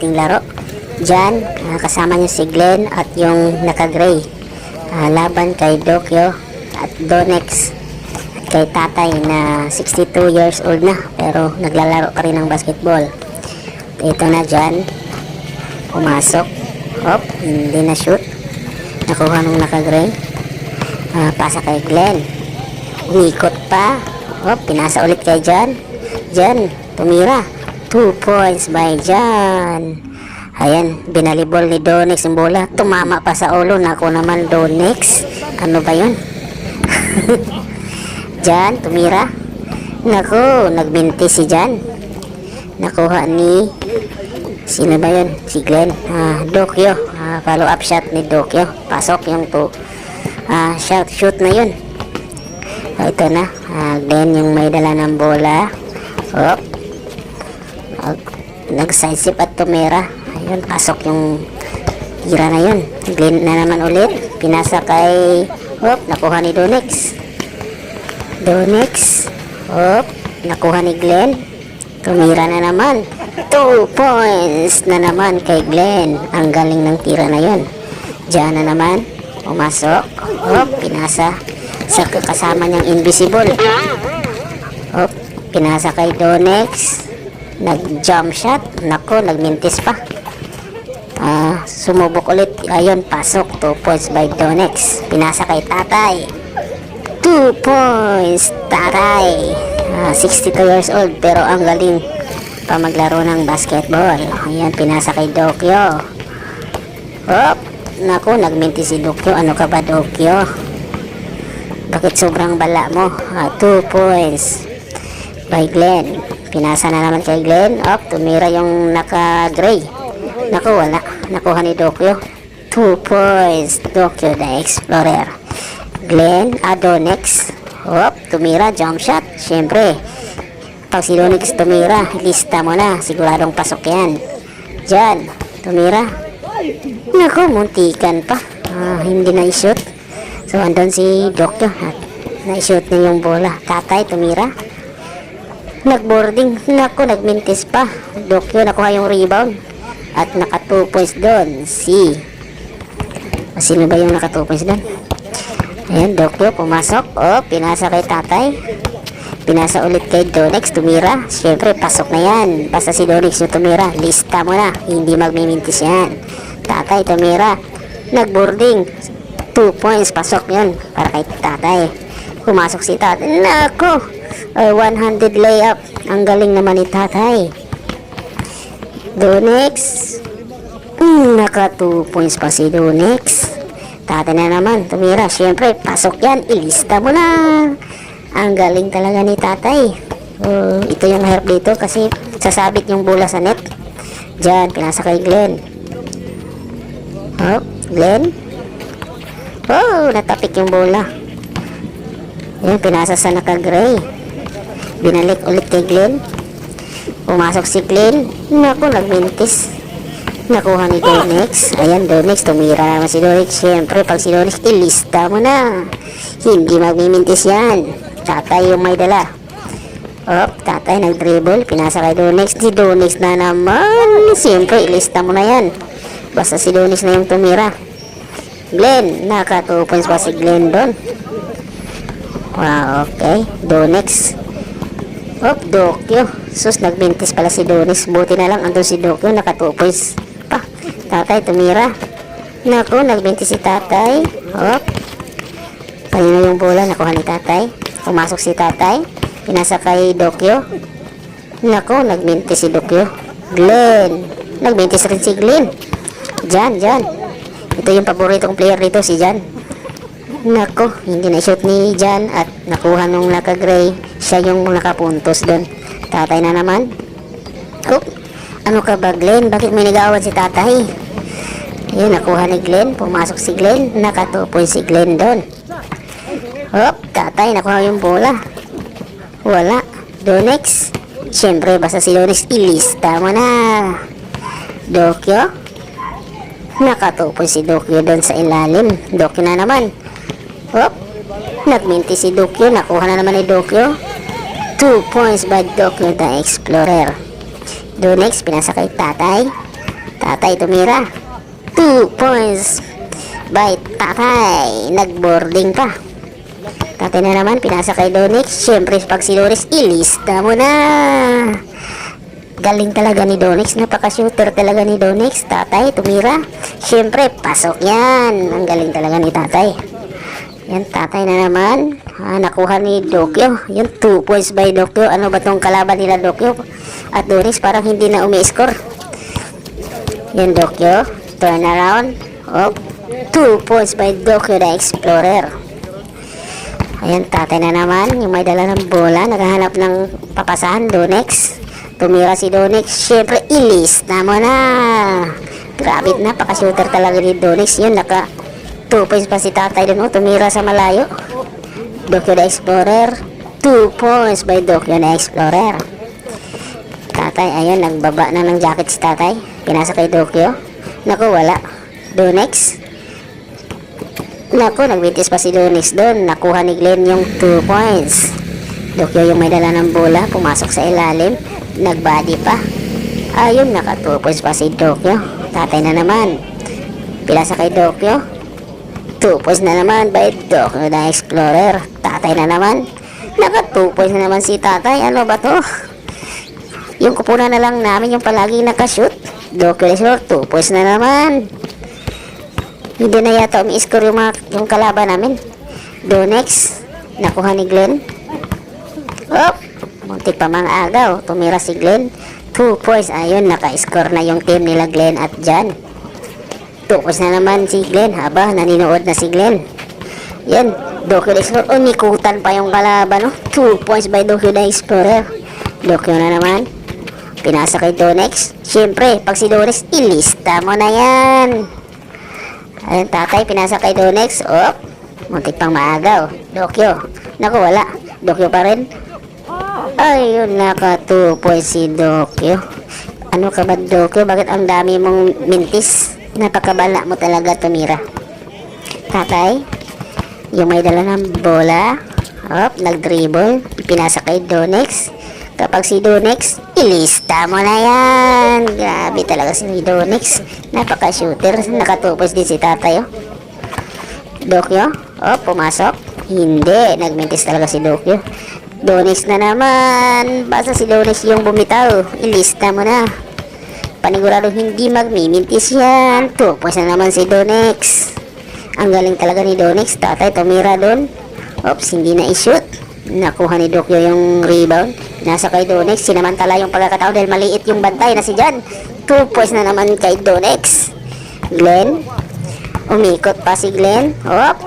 ating laro. Diyan, ah, kasama niya si Glenn at yung naka-gray. Ah, laban kay Dokyo at Donex at kay tatay na 62 years old na pero naglalaro pa rin ng basketball. Ito na dyan. Pumasok. Hop, hindi na shoot. Nakuha nung naka-gray. Ah, pasa kay Glenn. Umikot pa. Hop, pinasa ulit kay Jan. Jan, tumira. Two points by Jan. Ayan, binalibol ni Donex yung bola. Tumama pa sa ulo. Naku naman, Donex. Ano ba yun? Jan, tumira. Naku, nagbinti si Jan. Nakuha ni... Sino ba yun? Si Glenn. Ah, Dokyo. Ah, follow up shot ni Dokyo. Pasok yung to. Ah, shot, shoot na yun. Ah, ito na. Ah, Glenn yung may dala ng bola. Hop. Ah, Nag-sidestep at tumira. Ayun, pasok yung tira na yun. Glenn na naman ulit. Pinasa kay... Hop, nakuha ni Donex. Donex. Hop, nakuha ni Glenn. Tumira na naman. Two points na naman kay Glenn. Ang galing ng tira na yun. Diyan na naman. Pumasok. Hop, pinasa sa kasama niyang invisible. Hop, pinasa kay Donex. Nag-jump shot. Nako, nagmintis pa. Ah, sumubok ulit. Ayun, pasok. Two points by Donex. Pinasa kay Tatay. Two points, Tatay. Ah, 62 years old, pero ang galing pa maglaro ng basketball. Ayan, pinasa kay Dokyo. Hop, naku, nagminti si Dokyo. Ano ka ba, Dokyo? Bakit sobrang bala mo? Ah, two points by Glenn. Pinasa na naman kay Glenn. Up, tumira yung naka-gray. Naku, wala. Nakuha ni Dokyo. Two points. Dokyo the Explorer. Glenn Adonex. Hop, tumira. Jump shot. Siyempre, pag si Donix tumira, lista mo na. Siguradong pasok yan. Diyan, tumira. Naku, muntikan pa. Ah, hindi na i-shoot. So, andun si Dokyo. Na-shoot niya yung bola. Tatay, tumira. Nag-boarding. Naku, nagmintis pa. Dokyo, nakuha yung rebound. At naka 2 points doon. Si... Ah, Sino ba yung naka 2 points doon? Ayan, Dokyo, pumasok. Oh, pinasa kay tatay. Pinasa ulit kay Donex, tumira. Siyempre, pasok na yan. Basta si Donex yung tumira. Lista mo na. Hindi magmimintis yan. Tatay, tumira. Nag-boarding. 2 points, pasok yun. Para kay tatay. Pumasok si tatay. Nako! Uh, 100 layup. Ang galing naman ni tatay. Donex. Mm, naka 2 points pa si Donex. Tatay na naman, tumira. Siyempre, pasok yan. Ilista mo na. Ang galing talaga ni tatay. Oh, ito yung hirap dito kasi sasabit yung bola sa net. Diyan, pinasa kay Glenn. Oh, Glenn. Oh, natapik yung bola. Yan, pinasa sa naka-gray. Binalik ulit kay Glenn. Pumasok si Glenn. Naku, nagmintis. Nakuha ni Donex. Ayan, Donex. Tumira naman si Donex. Siyempre, pag si Donex, ilista mo na. Hindi magmimintis yan. Tatay yung may dala. Op, tatay nag-dribble. Pinasa kay Donex. Si Donex na naman. Siyempre, ilista mo na yan. Basta si Donex na yung tumira. Glenn. Naka 2 points pa si Glenn doon. Wow, okay. Donex. Op, Dokyo. Sus, nagmintis pala si Donex. Buti na lang andun si Dokyo. Naka 2 points pa. Tatay, tumira. Naku, nagbintis si tatay. Op. Kanina yung bola, nakuha ni tatay. Pumasok si tatay. Pinasa kay Dokyo. Naku, nagmintis si Dokyo. Glenn. Nagmintis rin si Glenn. Jan, Jan. Ito yung paborito kong player dito, si Jan. Nako, hindi na shoot ni Jan at nakuha nung naka-gray. Siya yung nakapuntos doon. Tatay na naman. Oh, ano ka ba Glenn? Bakit may nag-aawat si tatay? Yun, nakuha ni Glenn. Pumasok si Glenn. Nakatupoy si Glenn doon. Hop, tatay, nakuha yung bola. Wala. Donex. Siyempre, basta si Donex, ilista mo na. Dokyo. Nakatupoy si Dokyo doon sa ilalim. Dokyo na naman. Hop. Nagminti si Dokyo. Nakuha na naman ni Dokyo. Two points by Dokyo the Explorer. Donex, pinasa kay tatay. Tatay tumira. 2 points by tatay. Nag-boarding pa. Tatay na naman, pinasa kay Donix. Siyempre, pag si Doris, ilista mo na. Galing talaga ni Donix. Napaka-shooter talaga ni Donix. Tatay, tumira. Siyempre, pasok yan. Ang galing talaga ni tatay. Yan, tatay na naman. Ah, nakuha ni Dokyo. Yan, 2 points by Dokyo. Ano ba tong kalaban nila Dokyo? At Donix parang hindi na umi-score. Yan, Dokyo. Turn around. Oh, 2 points by Dokyo the Explorer. Ayan, tatay na naman. Yung may dala ng bola. Naghahanap ng papasahan. Donex. Tumira si Donex. Siyempre, ilista mo na. Grabe na. Pakashooter talaga ni Donex. Yun, naka 2 points pa si tatay dun. Oh, tumira sa malayo. Dokyo the Explorer. 2 points by Dokyo the Explorer. Tatay, ayun, nagbaba na ng jacket si tatay. Pinasa kay Dokyo. Naku, wala. Donex. Naku, nagbitis pa si Donex doon. Nakuha ni Glenn yung 2 points. Dokyo yung may dala ng bola. Pumasok sa ilalim. Nagbody pa. Ayun, naka 2 points pa si Dokyo. Tatay na naman. Pinasa kay Dokyo. 2 points na naman by Dokyo the Explorer. Tatay na naman. Naka 2 points na naman si tatay. Ano ba to? Yung kupunan na lang namin yung palagi nakashoot. Dokyo the Explorer. 2 points na naman. Hindi na yata umi-score yung, mga, yung kalaban namin. Donex. Nakuha ni Glenn. Op! Muntik pa mga agaw. Tumira si Glenn. 2 points. Ayun, naka-score na yung team nila Glenn at Jan. Tukos na naman si Glenn. Haba, naninood na si Glenn. Yan, Dokyo Explorer. Umikutan pa yung kalaban, no? 2 points by Dokyo the Explorer. Dokyo na naman. Pinasa kay Donex. Siyempre, pag si Donex, ilista mo na yan. Ayun, tatay, pinasa kay Donex. Oh, muntik pang maagaw. Dokyo. Naku, wala. Dokyo pa rin. Ayun, naka 2 points si Dokyo. Ano ka ba, Dokyo? Bakit ang dami mong mintis? Napakabala mo talaga tumira. Tatay, yung may dala ng bola. Hop, nag-dribble. Pinasa kay Donex. Kapag si Donex, ilista mo na yan. Grabe talaga si Donex. Napaka-shooter. Nakatupos din si tatay, oh. Dokyo, oh, pumasok. Hindi, nagmintis talaga si Dokyo. Donex na naman. Basta si Donex yung bumitaw. Ilista mo na. Panigurado hindi magmimintis yan. Tupos na naman si Donex. Ang galing talaga ni Donex. Tatay, tumira doon. Oops, hindi na i-shoot. Nakuha ni Dokyo yung rebound. Nasa kay Donex. Sinamantala yung pagkakataon dahil maliit yung bantay na si Jan. Points na naman kay Donex. Glenn. Umikot pa si Glenn. Hop.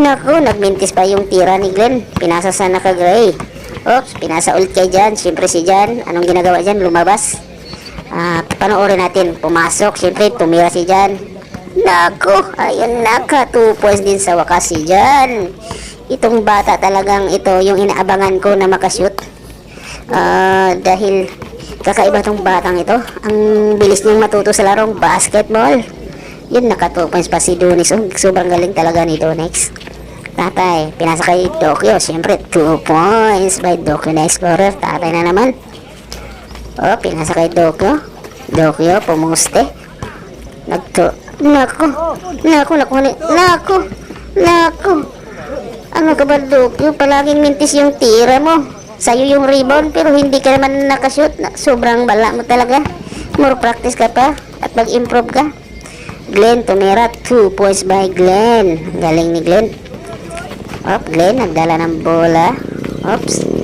Naku, nagmintis pa yung tira ni Glenn. Pinasa sa naka-gray. Oops, pinasa ulit kay Jan. Siyempre si Jan, anong ginagawa dyan? Lumabas. Ah, panoorin natin. Pumasok. Siyempre, tumira si Jan. Naku, ayun naka. Two points din sa wakas si Jan. Itong bata talagang ito yung inaabangan ko na makashoot. Ah, dahil kakaiba tong batang ito. Ang bilis niyang matuto sa larong basketball. Yun, naka 2 points pa si Donex. Oh, sobrang galing talaga ni Donex. Tatay, pinasa kay Dokyo. Siyempre, 2 points by Dokyo na Explorer. Tatay na naman. Oh, pinasa kay Dokyo. Dokyo, pumuste. Nagto... Naku! Naku, naku, naku! Naku! Ano ka ba, Dokyo? Palaging mintis yung tira mo. Sa'yo yung rebound, pero hindi ka naman nakashoot. Na- Sobrang bala mo talaga. More practice ka pa at mag-improve ka. Glenn tumira 2 points by Glenn. Galing ni Glenn. Op, Glenn nagdala ng bola. Oops.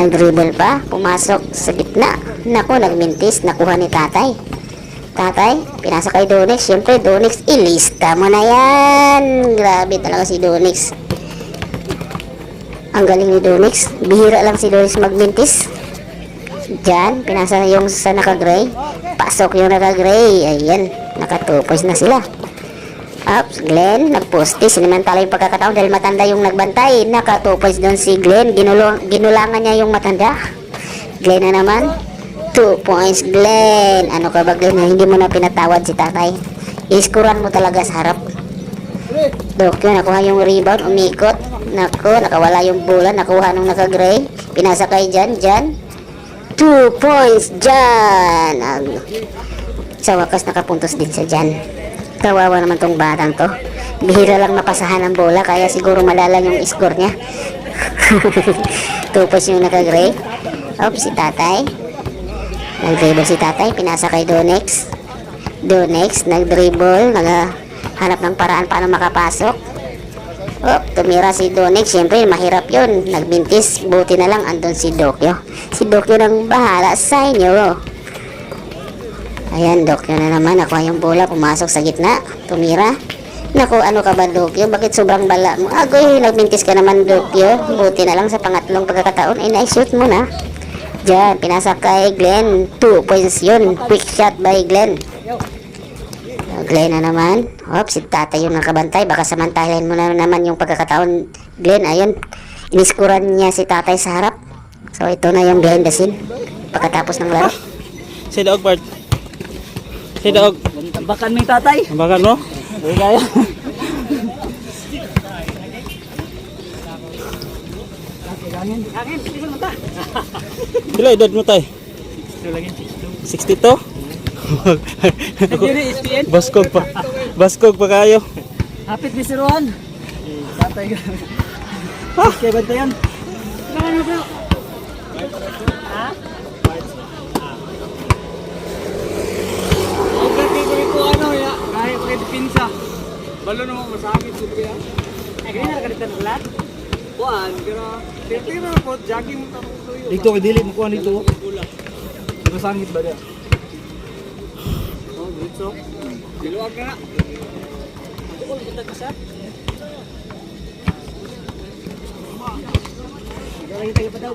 Nag-dribble pa. Pumasok sa gitna. Naku, nagmintis. Nakuha ni tatay. Tatay, pinasa kay Donix. Siyempre, Donix, ilista mo na yan. Grabe talaga si Donix. Ang galing ni Donix. Bihira lang si Donix magmintis. Diyan, pinasa yung sa naka-gray. Pasok yung naka-gray. Ayan, nakatupos na sila. Ups, Glenn, nagposte. Sinimantala yung pagkakataon dahil matanda yung nagbantay. Nakatupos doon si Glenn. Ginulo, ginulangan niya yung matanda. Glenn na naman. 2 points, Glenn. Ano ka ba, Glenn? Hindi mo na pinatawad si tatay. Iskuran mo talaga sa harap. Dokyo, nakuha yung rebound, umikot. Nako, nakawala yung bola, nakuha nung naka-gray. Pinasa kay Jan, Jan. 2 points, Jan. Sa wakas nakapuntos din siya dyan. Kawawa naman tong batang to. Bihira lang mapasahan ng bola kaya siguro malalang yung score niya. Tupos yung nakagrade. Op, si tatay. Nag-dribble si tatay, pinasa kay Donex. Donex, nag-dribble, naghanap ng paraan paano makapasok. Oh, tumira si Donex. Siyempre, mahirap yun. Nagbintis. Buti na lang andun si Dokyo. Si Dokyo nang bahala sa inyo. Ayan, Dokyo na naman. Nakuha yung bola. Pumasok sa gitna. Tumira. Naku, ano ka ba, Dokyo? Bakit sobrang bala mo? Agoy, nagbintis ka naman, Dokyo. Buti na lang sa pangatlong pagkakataon. Eh, na-shoot mo na. Diyan, pinasa kay Glenn. Two points yun. Quick shot by Glenn. Glenn na naman. Hop, si tatay yung nakabantay. Baka samantahin mo na naman yung pagkakataon. Glenn, ayun. Iniskuran niya si tatay sa harap. So, ito na yung behind the scene. Pagkatapos ng laro. Si Daog Bart. Si Daog. Tambakan mo yung tatay. Tambakan mo? Hindi kaya. Pila edad mo tay? 62? Yuri, SPN. Baskog pa. Baskog pa kayo. Hapit ni si Rohan. Tatay ka. Ah! Kaya banta yan. Kaya kayo pinsa. Balo naman masakit sa kaya. Ay, ganyan na kalitan ng lahat. Kuan, pero tira na po, jogging mo tapos tuyo. Dito kay dili mo kuan dito. Pero sangit ba dia? Oh, dito. Diluwag ka na. Tukol kita ka sa. Galing tayo pa daw.